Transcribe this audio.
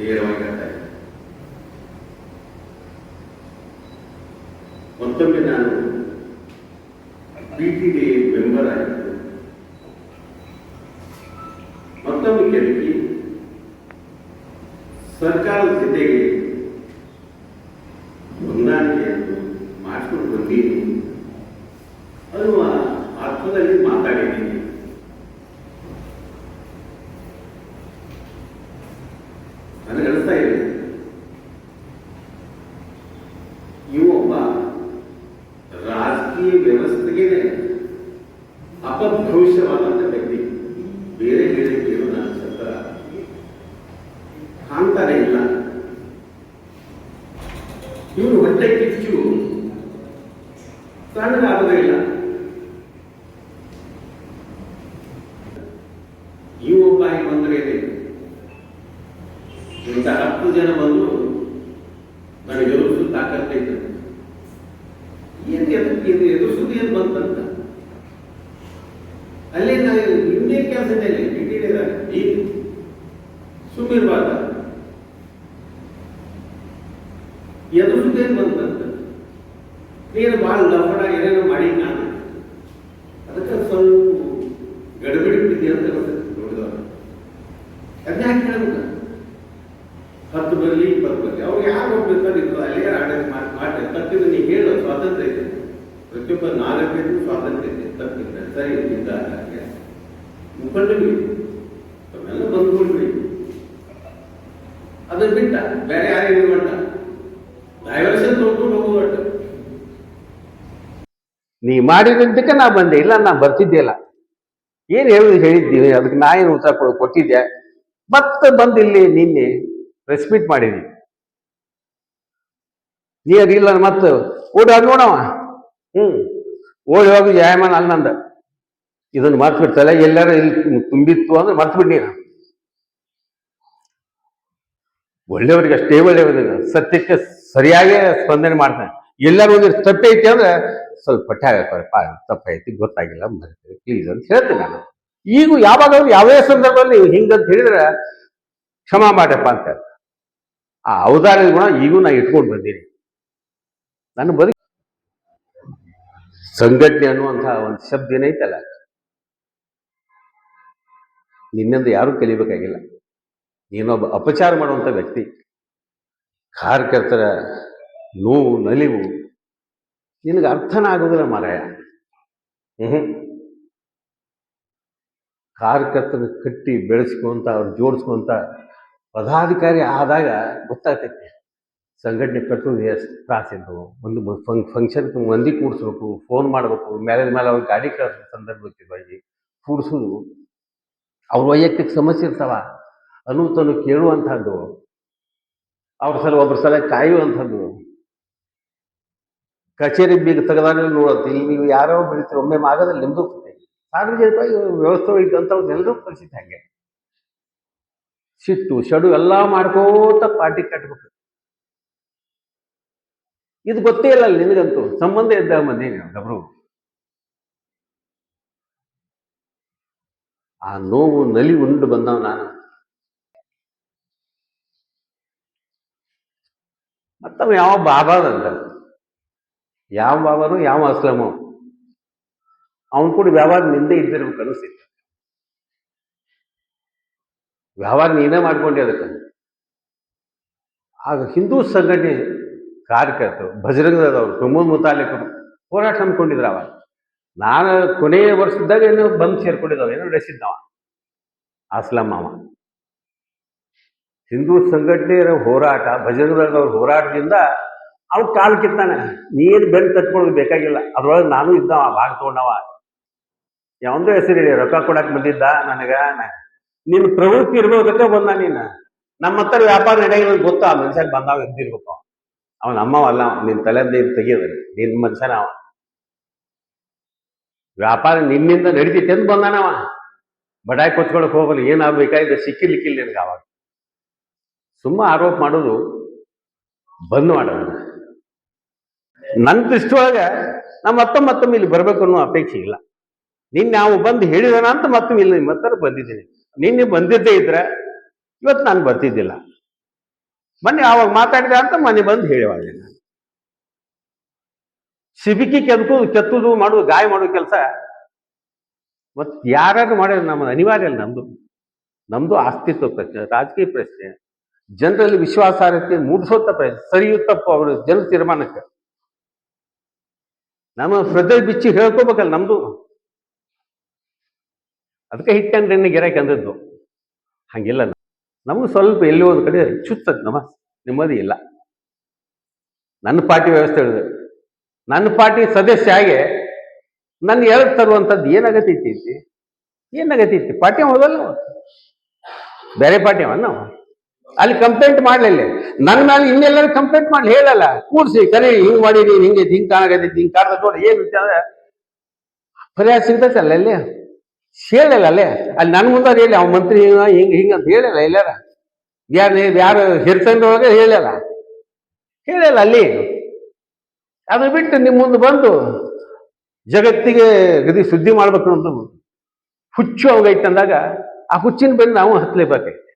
ಧೀರವಾಗಿ ಹೇಳ್ತಾ ಮತ್ತೊಮ್ಮೆ ನಾನು ಪಿ ಟಿ ಡಿ ಮೆಂಬರ್ ಆಗಿದ್ದು, ಮತ್ತೊಮ್ಮೆ ಕೆಳಗಿ ಸರ್ಕಾರದ ಜೊತೆಗೆ ಹೊಂದಾಣಿಕೆಯನ್ನು ಮಾಡಿಕೊಂಡು ಬಂದೀನಿ ಅನ್ನುವ ಅರ್ಥದಲ್ಲಿ ರಾಜಕೀಯ ವ್ಯವಸ್ಥೆಗೆ ಅಪಭವಿಷ್ಯವಾದಂಥ ವ್ಯಕ್ತಿ. ಬೇರೆ ಬೇರೆ ಬೇರೆ ನಾನು ಕಾಣ್ತಾನೆ ಇಲ್ಲ. ಇವರು ಹೊಟ್ಟೆ ಕಿಚ್ಚು. ಸಣ್ಣದಾಗೋದೇ ಇಲ್ಲ. ಈ ಒಬ್ಬ ಬಂದ್ರೆ ಇಂಥ ಹತ್ತು ಜನ ಬಂದು ನನಗೆ ತಾಕತ್ತೈತೆ ಏನು ಎದುರು ಇದು ಎದುರಿಸೋದು ಏನು ಬಂತಂತ. ಅಲ್ಲೇ ನಾನು ಹಿಂದೆ ಕೆಲಸ ಮೇಲೆ ಇಟ್ಟಿದ್ದಾರೆ ಈಗ ಸುಮ್ಮಿರ್ಬಾರ್ದ ಎದುರಿಸೋದೇನು ಬಂತಂತ. ನೀನು ಭಾಳ ಲಫಡ ಏನೇನೋ ಮಾಡಿ ನಾನು ಅದಕ್ಕೆ ಸ್ವಲ್ಪ ಗಡಬಿಡಿ ಬಿಟ್ಟಿದ್ದೆ ಅಂತ ನೋಡಿದವರು ಅದನ್ನ ಯಾಕೆ ಹೇಳ್ಬೇಕು ಹತ್ತು ಬರಲಿ, ಇಪ್ಪತ್ತು ಬರಲಿ. ಅವ್ರು ಯಾರು ಒಬ್ಬಿರ್ತಾರೆ ಇರ್ತದೆ ಅಲ್ಲೇ ಆಡಳಿತ ಮಾಡಿ ತಪ್ಪಿದ್ರೆ ನೀವು ಹೇಳೋ. ಸ್ವಾತಂತ್ರ್ಯ ಇದೆ. ಪ್ರತಿಯೊಬ್ಬ ನಾಗರಿಕರಿಗೂ ಸ್ವಾತಂತ್ರ್ಯ ಇದೆ. ತಪ್ಪಿಲ್ಲ ಸರಿ, ಇದ್ದ ಹಾಗೆ. ಮುಖಂಡರಿಗೆ ತಮ್ಮೆಲ್ಲ ಬಂದ್ಕೊಳ್ರಿ ಅದನ್ನ ಬಿಟ್ಟ. ಬೇರೆ ಯಾರೇನು ಮಾಡ ಡೈವರ್ಷನ್ ತೊಗೊಂಡು ಹೋಗುವಟ್ಟು ನೀ ಮಾಡಿದಂತಕ್ಕೆ ನಾ ಬಂದೆ. ಇಲ್ಲ, ನಾ ಬರ್ತಿದ್ದಿಲ್ಲ ಏನ್ ಹೇಳುದು ಹೇಳಿದ್ದೀನಿ ಅದಕ್ಕೆ ನಾ ಏನು ಉತ್ತರ ಕೊಡ, ಕೊಟ್ಟಿದ್ದೆ. ಮತ್ತೆ ಬಂದು ಇಲ್ಲಿ ನಿನ್ನೆ ರೆಸ್ಪೀಟ್ ಮೀಟ್ ಮಾಡಿದ್ವಿ ಇಲ್ಲ ಮತ್ತು ಓಡಿ ಹೋಗಿ ನೋಡವ ಹ್ಮ್. ಓಡಿ ಹೋಗಿ ಜಾಯಮಾನ ಅಲ್ಲ ನಂದ. ಇದನ್ನ ಮರ್ತ್ಬಿಡ್ತಲ್ಲ, ಎಲ್ಲಾರು ಇಲ್ಲಿ ತುಂಬಿತ್ತು ಅಂದ್ರೆ ಮರ್ತ್ಬಿಡ್ ನೀನು. ಒಳ್ಳೆಯವ್ರಿಗೆ ಅಷ್ಟೇ ಒಳ್ಳೆಯವ್ರಿಗೆ ಸತ್ಯಕ್ಕೆ ಸರಿಯಾಗಿ ಸ್ಪಂದನೆ ಮಾಡ್ತಾನೆ. ಎಲ್ಲರೂ ಒಂದು ತಪ್ಪೈತಿ ಅಂದ್ರೆ ಸ್ವಲ್ಪ ಪಟ್ಟ ತಪ್ಪೈತಿ, ಗೊತ್ತಾಗಿಲ್ಲ ಪ್ಲೀಸ್ ಅಂತ ಹೇಳ್ತೀನಿ ನಾನು. ಈಗ ಯಾವಾಗ ಯಾವುದೇ ಸಂದರ್ಭದಲ್ಲಿ ನೀವು ಹಿಂಗಂತ ಹೇಳಿದ್ರೆ ಕ್ಷಮಾ ಮಾಡಪ್ಪ ಅಂತ ಆ ಔದಾರ್ಯದ ಗುಣ ಈಗೂ ನಾ ಇಟ್ಕೊಂಡು ಬಂದೀನಿ. ನನ್ನ ಬದುಕು ಸಂಘಟನೆ ಅನ್ನುವಂತಹ ಒಂದು ಶಬ್ದ ಏನೈತಲ್ಲ ನಿನ್ನಿಂದ ಯಾರೂ ಕಲಿಬೇಕಾಗಿಲ್ಲ. ನೀನೊಬ್ಬ ಅಪಚಾರ ಮಾಡುವಂಥ ವ್ಯಕ್ತಿ. ಕಾರ್ಯಕರ್ತರ ನೋವು, ನಲಿವು ನಿನಗೆ ಅರ್ಥನ ಆಗೋದಿಲ್ಲ ಮಾರಾಯ ಹ್ಮ್. ಕಾರ್ಯಕರ್ತನ ಕಟ್ಟಿ ಬೆಳೆಸ್ಕೊಂತ ಅವ್ರು ಜೋಡಿಸ್ಕೊಂತ ಪದಾಧಿಕಾರಿ ಆದಾಗ ಗೊತ್ತಾಗ್ತೈತಿ. ಸಂಘಟನೆ ಕಟ್ಟೋದು ಎಷ್ಟು ತ್ರಾಸಿದ್ದು ಒಂದು ಫಂಕ್ಷನ್ ಮಂದಿ ಕೂಡಿಸ್ಬೇಕು ಫೋನ್ ಮಾಡಬೇಕು ಮೇಲೆ ಮೇಲೆ ಅವ್ರಿಗೆ ಗಾಡಿ ಕಳಿಸೋ ಸಂದರ್ಭಕ್ಕೆ ಕೂಡಿಸೋದು ಅವ್ರ ವೈಯಕ್ತಿಕ ಸಮಸ್ಯೆ ಇರ್ತಾವ. ಅನುತನು ಕೇಳುವಂಥದ್ದು ಅವ್ರ ಸಲ ಒಬ್ಬರ ಸಲ ಕಾಯುವಂಥದ್ದು ಕಚೇರಿ ಬೀಗ ತೆಗೆದಾಗ ನೋಡುತ್ತೆ ಇಲ್ಲಿ ನೀವು ಯಾರೋ ಬೆಳಿತೀರಿ ಒಮ್ಮೆ ಮಾಗದಲ್ಲಿ ನಿಮ್ದು ಸಾರ್ವಜನಿಕವಾಗಿ ವ್ಯವಸ್ಥೆ ಇದ್ದಂಥವ್ರು ಎಲ್ಲರೂ ಪರಿಸ್ಥಿತಿ ಹಾಗೆ. ಸಿಟ್ಟು, ಶಡು ಎಲ್ಲ ಮಾಡ್ಕೋತ ಪಾರ್ಟಿ ಕಟ್ಬೇಕು. ಇದು ಗೊತ್ತೇ ಇಲ್ಲ ನಿನಗಂತೂ ಸಂಬಂಧ ಇದ್ದ ಮಂದಿ ಗಬ್ರು. ಆ ನೋವು, ನಲಿ ಉಂಡು ಬಂದವ ನಾನು. ಮತ್ತವ ಯಾವ ಬಾಬಾದಂತ ಯಾವ ಬಾಬಾನು, ಯಾವ ಅಸ್ಲಮು. ಅವನು ಕೂಡ ವ್ಯವಹಾರ ನಿಂದೆ ಇದ್ದಿರ್ಬೇಕು ಅನಿಸ್ತಿತ್ತು ವ್ಯವಹಾರ ನೀನೇ ಮಾಡ್ಕೊಂಡೆ ಅದಕ್ಕೆ. ಆಗ ಹಿಂದೂ ಸಂಘಟನೆ ಕಾರ್ಯಕರ್ತರು, ಭಜರಂಗದವರು ಪ್ರಮೋದ್ ಮುತಾಲಿಕರು ಹೋರಾಟ ಹಮ್ಮಿಕೊಂಡಿದ್ರು ಅವ ನಾನು ಕೊನೆಯ ವರ್ಷದಾಗ ಏನು ಬಂದು ಸೇರ್ಕೊಂಡಿದ್ದಾವೆ ಏನೋ ನಡೆಸಿದ್ದವ ಅಸ್ಲಂ ಅವ. ಹಿಂದೂ ಸಂಘಟನೆಯ ಹೋರಾಟ, ಭಜರಂಗದವ್ರ ಹೋರಾಟದಿಂದ ಅವ್ ಕಾಲು ಕಿತ್ತಾನೆ. ನೀನು ಬೆನ್ನು ತಟ್ಕೊಳ್ಳೋದು ಬೇಕಾಗಿಲ್ಲ. ಅದ್ರೊಳಗೆ ನಾನು ಇದ್ದವ ಭಾಗ ತಗೊಂಡವ. ಯಾವಂದೋ ಹೆಸರಿಡಿ ರೊಕ್ಕ ಕೊಡಕ್ ಬಂದಿದ್ದ ನನಗ. ನಿನ್ ಪ್ರವೃತ್ತಿ ಇರ್ಬೋದಕ್ಕೆ ಬಂದ ನೀನು. ನಮ್ಮ ಹತ್ರ ವ್ಯಾಪಾರ ನಡೆಯಲ್ಲ ಗೊತ್ತಾ ಮನುಷ್ಯ ಬಂದಾಗ ಇದ್ದಿರ್ಬೇಕು ಅವನ ಅಮ್ಮವಲ್ಲ ನಿನ್ನ ತಲೆಯಿಂದ ಇದು ತೆಗಿಯೋದು ನಿನ್ ಮನುಷ್ಯನ ಅವ. ವ್ಯಾಪಾರ ನಿನ್ನಿಂದ ನಡೀತೈತೆ ಅಂತ ಬಂದಾನವ ಬಡಾಯಿ ಕೊಚ್ಕೊಳಕ್ ಹೋಗಲ್ಲ ಏನಾಗ್ಬೇಕಾಯ್ತು ಸಿಕ್ಕಿರ್ಲಿಕ್ಕಿಲ್ಲ ನಿನಗೆ ಅವಾಗ ಸುಮ್ಮ ಆರೋಪ ಮಾಡೋದು ಬಂದ್ ಮಾಡೋದು. ನನ್ನ ದೃಷ್ಟಿಯೊಳಗೆ ನಮ್ಮ ಮತ್ತೊಮ್ಮೆ ಮತ್ತೊಮ್ಮೆ ಇಲ್ಲಿ ಬರಬೇಕು ಅನ್ನೋ ಅಪೇಕ್ಷೆ ಇಲ್ಲ. ನಿನ್ನ ನಾವು ಬಂದು ಹೇಳಿದಾನ ಅಂತ ಮತ್ತೊಮ್ಮೆ ಇಲ್ಲಿ ಹತ್ರ ಬಂದಿದ್ದೀನಿ. ನಿನ್ನೆ ಬಂದಿದ್ದೇ ಇದ್ರೆ ಇವತ್ತು ನಾನು ಬರ್ತಿದ್ದಿಲ್ಲ. ಮೊನ್ನೆ ಆವಾಗ ಮಾತಾಡಿದ ಅಂತ ಮೊನ್ನೆ ಬಂದು ಹೇಳುವಾಗ ಸಿಬಿಕಿ ಕೆದಕು, ಕೆತ್ತುದು ಮಾಡುವುದು ಗಾಯ ಮಾಡೋ ಕೆಲಸ ಮತ್ ಯಾರಾದ್ರೂ ಮಾಡಿದ್ರೆ ನಮ್ಮ ಅನಿವಾರ್ಯ ಅಲ್ಲ ನಮ್ಮದು ನಮ್ದು ಅಸ್ತಿತ್ವ ಪ್ರಶ್ನೆ, ರಾಜಕೀಯ ಪ್ರಶ್ನೆ. ಜನರಲ್ಲಿ ವಿಶ್ವಾಸಾರ್ಹತೆ ಮೂಡಿಸೋತ ಪ್ರಶ್ನೆ ಸರಿಯು ತಪ್ಪು ಅವರು ಜನ ತೀರ್ಮಾನಕ್ಕೆ. ನಮ್ಮ ಹೃದಯ ಬಿಚ್ಚಿ ಹೇಳ್ಕೋಬೇಕಲ್ಲ ನಮ್ದು. ಅದಕ್ಕೆ ಹಿಟ್ಟಂದ್ರೆ ಗಿರಾಕಿ ಅಂದದ್ದು. ಹಂಗಿಲ್ಲ. ನಮ್ಗೆ ಸ್ವಲ್ಪ ಎಲ್ಲಿ ಹೋದ ಕಡೆ ಚುತ್ತದ ನಮ್ಮ ನೆಮ್ಮದಿ ಇಲ್ಲ. ನನ್ನ ಪಾರ್ಟಿ ವ್ಯವಸ್ಥೆ ಹೇಳಿದೆ ನನ್ನ ಪಾರ್ಟಿ ಸದಸ್ಯ ಆಗಿ ನನ್ನ ಎರಡು ತರುವಂಥದ್ದು ಏನಾಗತೈತಿ ಇತ್ತು ಪಾರ್ಟಿ ಹೋದಲ್ಲ ಬೇರೆ ಪಾರ್ಟಿ ಅವ ನಾವು ಅಲ್ಲಿ ಕಂಪ್ಲೇಂಟ್ ಮಾಡ್ಲಿಲ್ಲ. ನನ್ನ ಮೇಲೆ ಇನ್ನೆಲ್ಲರೂ ಕಂಪ್ಲೇಂಟ್ ಮಾಡ್ಲಿ, ಹೇಳಲ್ಲ. ಕೂರ್ಸಿ, ಕರೆ, ಹಿಂಗೆ ಮಾಡಿರಿ, ಹಿಂಗೆ, ಹಿಂಗ್ ಕಾಣಾಗತೈತಿ ಹಿಂಗ್ ಕಾಣ್ದ ನೋಡಿ, ಏನು ವಿಚಾರ? ಸಿಗ್ತೈತೆ ಅಲ್ಲ ಅಲ್ಲಿ? ಹೇಳಿಲ್ಲ ಅಲ್ಲೇ. ಅಲ್ಲಿ ನನ್ನ ಮುಂದೆ ಹೇಳಿ, ಅವ್ನ ಮಂತ್ರಿ ಹಿಂಗ, ಹಿಂಗೆ ಅಂತ ಹೇಳಿಲ್ಲ ಎಲ್ಲಾರ. ಯಾರು ಯಾರು ಹಿರ್ತಂದ್ರೊಳಗೆ ಹೇಳಿಲ್ಲ ಹೇಳಲ್ಲ ಅಲ್ಲಿ. ಅದು ಬಿಟ್ಟು ನಿಮ್ಮ ಮುಂದೆ ಬಂದು ಜಗತ್ತಿಗೆ ಗದಿ ಸುದ್ದಿ ಮಾಡ್ಬೇಕು ಅಂತ ಹುಚ್ಚು ಅವಾಗೈತೆ ಅಂದಾಗ, ಆ ಹುಚ್ಚಿನ ಬೆನ್ನು ನಾವು ಹತ್ತಲೇಬೇಕಾಯ್ತು